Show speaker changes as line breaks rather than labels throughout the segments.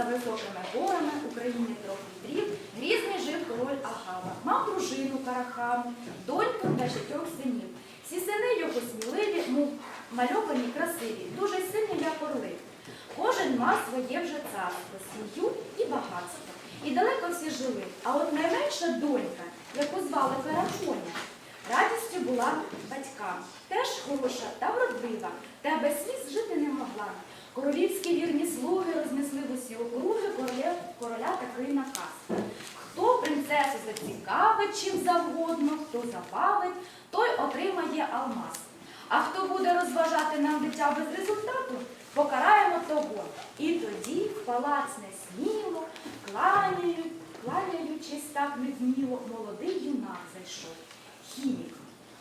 За високими горами, України трьох вітрів, грізний жив король Агава. Мав дружину Карахаму, доньку та чотирьох синів. Всі сини його сміливі, мов мальовані, красиві, дуже сильні, як орли. Кожен мав своє вже царство, сім'ю і багатство. І далеко всі жили. А от найменша донька, яку звали Карахоня, радістю була батькам. Теж хороша та вродлива, та без сліз жити не могла. Королівські вірні слуги рознесли в усі округи короля, короля такий наказ. Хто принцесу зацікавить чим завгодно, хто забавить, той отримає алмаз. А хто буде розважати нам дитя без результату, покараємо того. І тоді палац несміло, кланяють, кланяючись так невміло, молодий юнак зайшов. Хімік.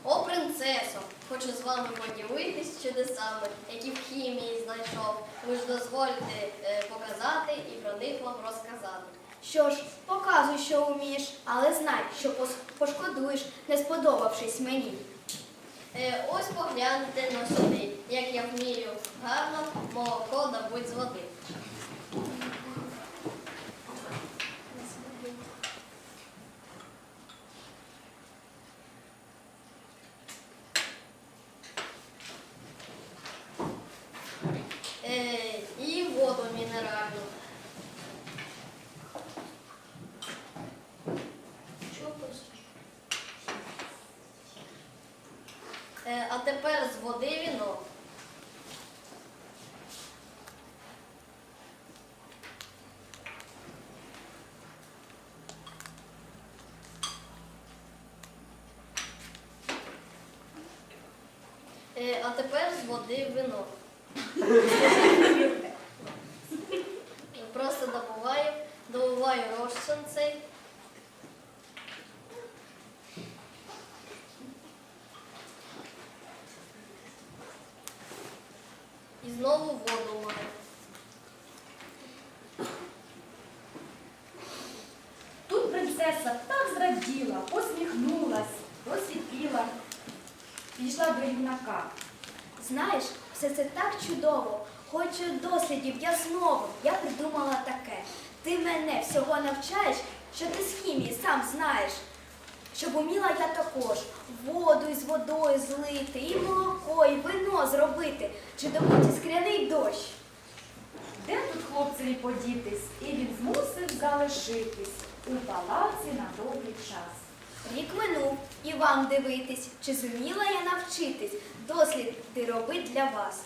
О, принцесо, хочу з вами поділитись чудесами, які в хімії знайшов. Ви ж дозвольте е, показати і про них вам розказати.
Що ж, показуй, що вмієш, але знай, що пос- пошкодуєш, не сподобавшись мені.
Е, ось погляньте на сюди, як я вмію гарно молоко добуть з води. Е, і воду мінеральну. Що пишеш? Е, а тепер з води віно. Е, а тепер з води вино. Просто добуваю, добуваю розчин цей. І знову воду маю.
Тут принцеса так зраділа, посміхнулась, просвітліла, підійшла до юнака.
Знаєш, все це так чудово. Хочу дослідів, я знову, я придумала таке. Ти мене всього навчаєш, що ти з хімії сам знаєш. Щоб уміла я також воду із водою злити, і молоко, і зробити, чи добути скляний дощ.
Де тут хлопцеві подітись? І він змусив залишитись у палаці на довгий час.
Рік минув, і вам дивитись, чи зуміла я навчитись досліди робить для вас.